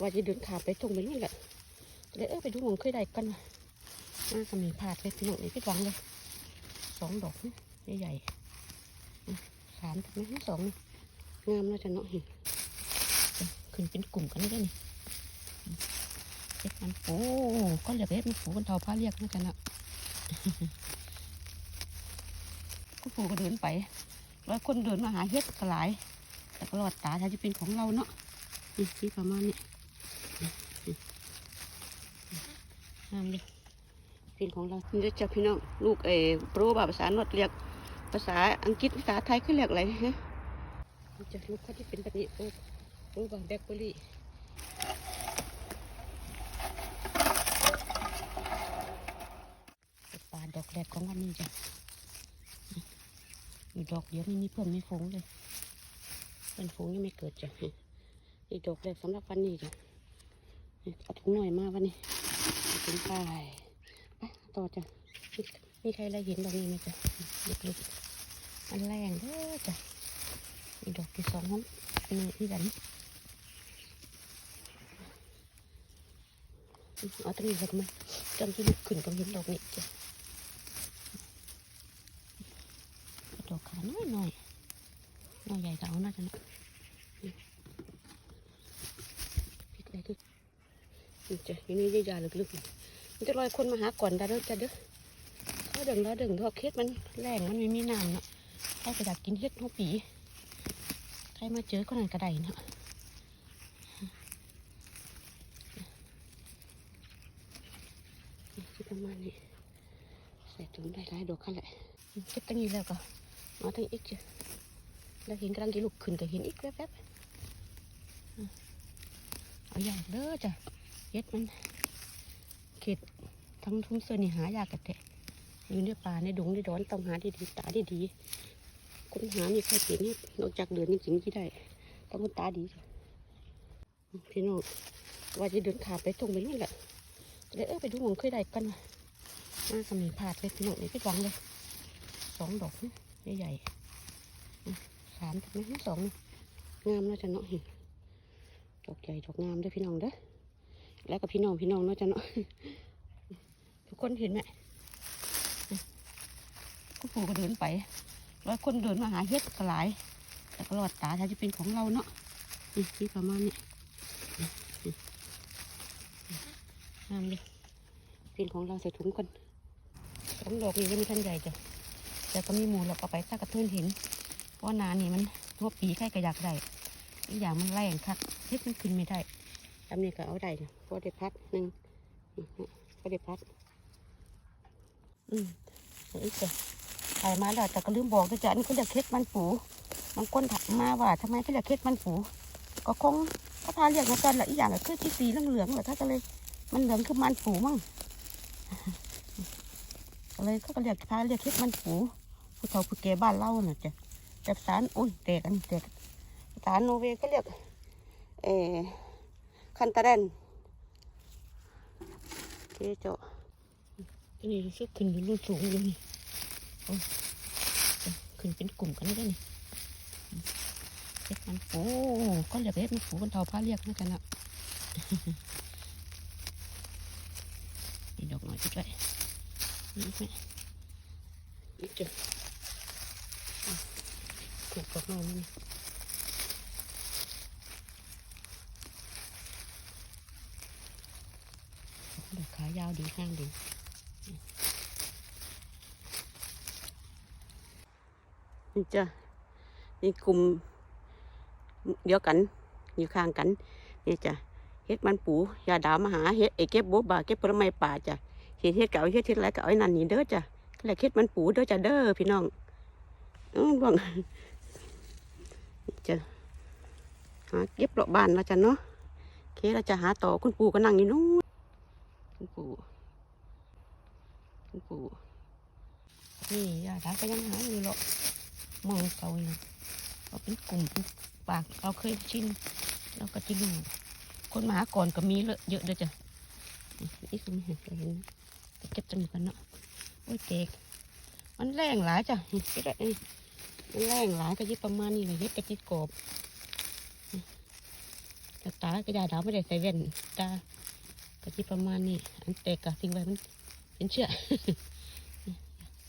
ว่าจะเดินขาไปตรงไปนู่นแหละเลยเออไปดูหมองเคยได้กันนะมาก็มีพาดไปพี่น้องนี่พี่หวังเลยสองดอกนะใหญ่สามถูกไหมทั้งสองงามน่าจะเนาะเห็นขึ้นเป็นกลุ่มกันได้นี่เฮ็ดมันปูก็เหลือเฮ็ดมันปูกันเทาผ้าเรียกน่าจะเนาะก็ปูก็เดินไปแล้วคนเดินมาหาเฮ็ดก็หลาย แต่ก็รอดตาถ้าจะเป็นของเราเนาะนี่ที่ประมาณนี้ งามดิเป็นของเรานี่จะพี่น้องลูกเออโปรบาภาษาโนดเรียก ภาษาอังกฤษภาษาไทยเขาเรียกอะไรฮะนี่จะลูกเขาที่เป็นแบบนี้โอ้โปรบาแบล็คเบอร์รี่ปลาดอกแรกของวันนี้จ้ะมีดอกเดียวไม่มีเพื่อนไม่ฟงเลยเป็นฟูงยังไม่เกิดจ้ะอีกดอกแรกสำหรับวันนี้จ้ะเอาถุงหน่อยมาวันนี้ ถุงไปไปต่อจ้ะมีใครอะไรเห็นดอกนี้ไหมจ้ะลึกๆอันแรงเด้อจ้ะอีดอกที่สองของอันนี้ที่กันเอาตรงนี้เลยมาจำที่ลึกขึ้นก็เห็นดอกนี้จ้ะดอกขาน้อยหน่อยน้อยใหญ่ก็เอาน่าจะนะนี่พริกอะไรคือนี่ จ้ะอยู่นี่ยาๆลึกๆมันจะลอยคนมาหาก่อนได้เด้อจ้ะเด้อเขาเดิงแล้วเดิงทอเค็ดมันแรงมันไม่มีน้ำเนาะใครก็อยากกินเฮ็ดหัวปีใครมาเจอก็นั่นก็ได้เนาะคือประมาณนี้ใส่ถุงได้หลายดอกขั้นแหละเก็บตั้งนี้แล้วก็เอาตั้งอีกจ้ะแล้วเห็นกำลังจะลุกขึ้นก็เห็นอีกแวบๆอืมเอาอยากเด้อจ้ะ เฮ็ดมันเขตทั้งทุ่งเสือนี่หายากกันแต่อยู่ในป่าในดงในดอนต้องหาดีๆตาดีๆค้นหามีใครเป็นเนี่ยนอกจากเดินจริงๆที่ได้ต้องคนตาดีจ้ะพี่น้องว่าจะเดินขาไปตรงไปนู่นแหละเลยเออไปดูหมองเคยได้กันนะมาก็มีพาดไปพี่น้องนี่พี่หวังเลยสองดอกนะใหญ่ๆสามถูกไหมสองงามน่าจะเนาะเห็นดอกใหญ่ดอกงามด้วยพี่น้องเด้อ แล้วกับพี่น้องพี่น้องน่าจะเนาะทุกคนเห็นไหมก็ปู่ก็เดินไปแล้วคนเดินมาหาเฮ็ดก็หลายแต่ก็รอดตาถ้าจะเป็นของเราเนาะนี่ที่ประมาณนี้นี่นี่งามดิเป็นของเราใส่ถุงกันสองดอกนี้ยังไม่ทันใหญ่จ้ะแต่ก็มีหมูเราเอาไปถ้ากระเทือนเห็นเพราะว่านานี่มันทั่วปีใครก็อยากได้อีกอย่างมันแรงคักเฮ็ดมันขึ้นไม่ได้ำนี้ก็เอาได้นะพอได้พัดหนึ่งพอได้พัด อืมเอาอีกจ้ะถ่ายมาแล้วแต่ก็ลืมบอกด้วยจ้ะอันนี้เขาอยากเฮ็ดมันปูบางคนถามมาว่าทำไมเขาอยากเฮ็ดมันปูก็คงเขาพาเรียกมากันแหละอีกอย่างก็คือที่สีเหลืองๆแหละถ้าก็เลย มันเหลืองคือมันปูมั่งก็เลยเขาก็เรียกพาเรียกเฮ็ดมันปูผู้เฒ่าผู้แก่บ้านเล่าน่ะจ้ะแต่ภาษาอุ้ยแตกอันแตกภาษาโนเวก็เรียกเออ คันตาเรนเจ๊เจาะอันนี้รู้สึกขึ้นอยู่รุ่นสูงอยู่นี่โอ้ยขึ้นเป็นกลุ่มกันได้นี่เฮ็ดมันปูก็เรียกเฮ็ดมันปูคนเฒ่าพาเรียกนะจ๊ะนะนี่ดอกหน่อยจุดไว้นี่ไหมนี่จ้ะถูกกับเรานี่ดอกขายาวดีข้างดีนี่จ้ะนี่กลุ่มเดียวกันอยู่ข้างกันนี่จ้ะเฮ็ดมันปูยาดาวมาหาเฮ็ดไอเก็บบบาเก็บผลไม้ป่าจ้ะเฮ็ดเฮ็ดเก่าเฮ็ดเฮ็ดอะไรเก่าไอ้นั่นนี่เด้อจ้ะก็เลยเฮ็ดมันปูเด้อจ้ะเด้อพี่น้องอือบ่งจะหาเก็บเลาะบ้านเราจะเนาะเคเราจะหาต่อคุณปู่ก็นั่งอยู่นู้น คุณปู่คุณปู่นี่ยาดาก็ยังหาอยู่หรอกมองเกาอยู่เราเป็นกลุ่มปากเราเคยชินเราก็จะรู้คนมาหาก่อนก็มีเลอะเยอะเด้อจ้ะนี่อีกคนเห็นเห็นเก็บจังกันเนาะโอ้ยเตกมันแรงหลายจ้ะนี่ก็ได้นี่แรงหลายก็ยิบประมาณนี้เลยเฮ็ดกะจิกอบแต่ตาก็ยาดาวไม่ได้ใส่แว่นตา ก็ที่ประมาณนี้อันแตกก็ทิ้งไว้มันเป็นเชื่อ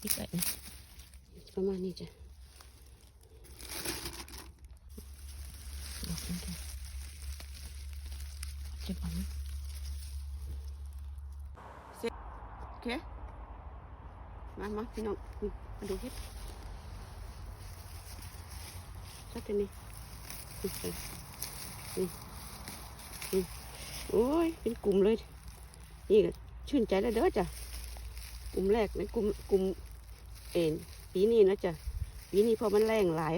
ปิดไว้นะประมาณนี้จ้ะดอกนี้จ้ะจะบังเสร็จโอเคมามาพี่น้องมาดูเฮ็ดชัดเจนนี่นี่ โอ้ย เป็นกลุ่มเลย นี่ก็ชื่นใจแล้วเด้อจ้ะ กลุ่มแรกในกลุ่มกลุ่มเอ็นปีนี้นะจ๊ะปีนี้พอมันแรงหลาย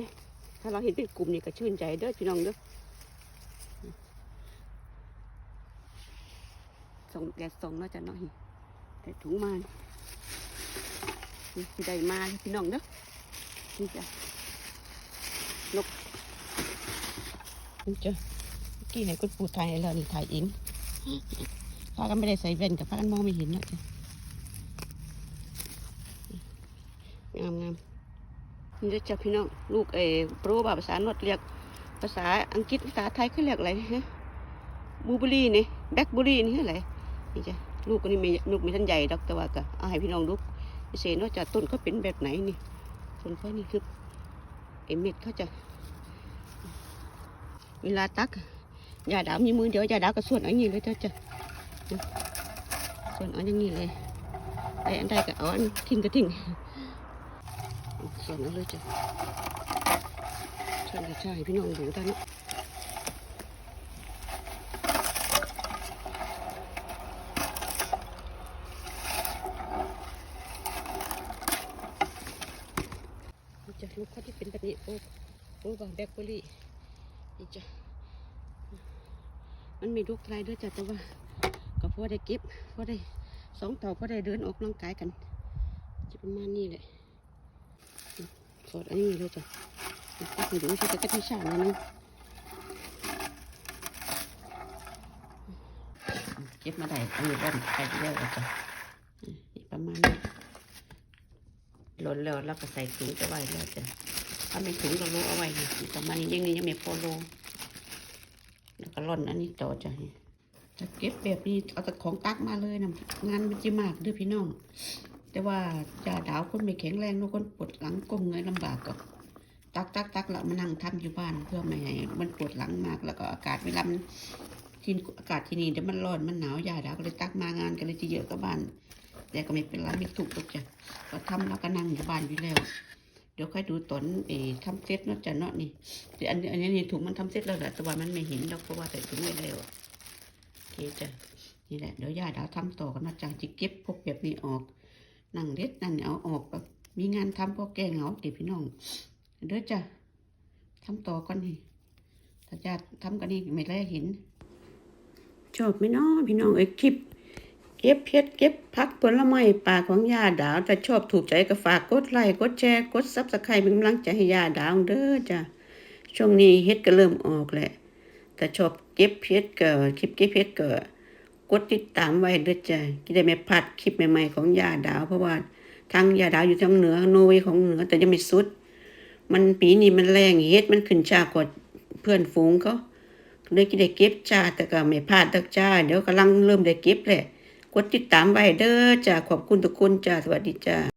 ถ้าเราเห็นเป็นกลุ่มนี่ก็ชื่นใจเด้อพี่น้องเด้อส่งแดดส่งแล้วจ้ะเนาะนี่แต่ถุงมานี่ได้มาพี่น้องเด้อ นี่จ้ะ นกนี่จ้ะเมื่อกี้ให้คุณปู่ถ่ายแล้วนี่ถ่ายอิน พากันไม่ได้ใส่แว่นกับพากันมองไม่เห็นนะจ้ะงามงามนี่จะจับพี่น้องลูกเออโปรบาภาษาโนดเรียก ภาษาอังกฤษภาษาไทยเขาเรียกอะไรฮะบูเบอรี่นี่แบล็คบอรี่นี่อะไรนี่จ้ะลูกก็นี่มีลูกมีท่านใหญ่ดอกแต่ว่าก็เอาให้พี่น้องดูพิเศษว่าจะต้นเขาเป็นแบบไหนนี่ต้นเขานี่คือเอเม็ดเขาจะเวลาตัก ยาดาวมีมือเดียวยาดาวก็ส่วนเอันนี้เลยเจ้าจ้ะส่วนเอันอย่างนี้เลยไอ้อันใดก็เอาอันทิ้งก็ทิ้งส่วนนั้นเลยจ้ะใช่ใช่พี่น้องดูได้เนนี่จ้ะลูกเขาที่เป็นแบบนี้โอ้โอ้บางแบล็คเบอร์รี่นี่จ้ะ มันมีลูกไทยด้วยจ้ะแต่ว่าก็พอได้เก็บพอได้สองเต่าพอได้เดินออกกำลังกายกัน จะประมาณนี้แหละสดอันนี้เลยจ้ะตักให้ดูสิจะกระทิชาแล้วนึงเก็บมาได้อันนี้บ้านไปเรื่อยๆจ้ะนี่ประมาณนี้หล่นแล้วแล้วก็ใส่ถุงจะไว้แล้วจ้ะถ้าไม่ถุงก็โลเอาไว้นี่ประมาณนี้ยังนี่ยังไม่พอโล แล้วก็ร่อนอันนี้ต่อจะนี่จะเก็บแบบนี้เอาแต่ของตักมาเลยนะงานมันจะมากด้วยพี่น้อง แต่ว่าจ่าดาวคนไม่แข็งแรงนอะคนปวดหลังก้มเงยลำบากก็ตักตักตักแล้วมานั่งทำอยู่บ้านเพื่อไม่ให้มันปวดหลังมากแล้วก็อากาศเวลามันที่อากาศที่นี่เดี๋ยวมันร้อนมันหนาวยาดาวก็เลยตักมางานก็เลยจะเยอะกับบ้านแต่ก็ไม่เป็นไรไม่ถูกหรอกจ้ะก็ทำแล้วก็นั่งอยู่บ้านอยู่แล้ว เดี๋ยวค่อยดูตอนเอทำเสร็จเนาะจ้ะเนาะนี่แต่อันนี้อันนี้นี่ถุงมันทำเสร็จแล้วแหละแต่ว่ามันไม่เห็นดอกเพราะว่าใส่ถุงไว้แล้วโอเคจ้ะนี่แหละเดี๋ยวยาดาวทำต่อกันนะจ้ะจะเก็บพวกแบบนี้ออกนั่งเด็ดนั่นเอาออกแบบมีงานทำพอแก้เหงาติพี่น้องเด้อจ้ะทำต่อกันนี่ถ้าจะทำกันนี่ไม่ได้เห็น ชอบไหมเนาะพี่น้องเอ้ยคลิป เก็บเพชรเก็บพักผลไม้ป่าของยาดาวถ้าชอบถูกใจก็ฝากกดไลค์กดแชร์กดซับสไครต์เป็นกำลังใจให้ยาดาวเด้อจ้ะช่วงนี้เฮ็ดก็เริ่มออกแหละแต่ชอบเก็บเพชรก็คลิปเก็บเพชรก็กดติดตามไว้เด้อจ้ะจะได้ไม่พลาดคลิปใหม่ๆของยาดาว เพราะว่าทางยาดาวอยู่ทางเหนือโนเวย์ของเหนือแต่ยังไม่สุด มันปีนี้มันแรงเฮ็ดมันขึ้นชากว่าเพื่อนฝูงเขาเลยก็ได้เก็บจ้าแต่ก็ไม่พลาดดักจ้าเดี๋ยวกำลังเริ่มได้เก็บแหละ ดติดตามไว้เด้อจ้าขอบคุณทุกคนจ้าสวัสดีจ้า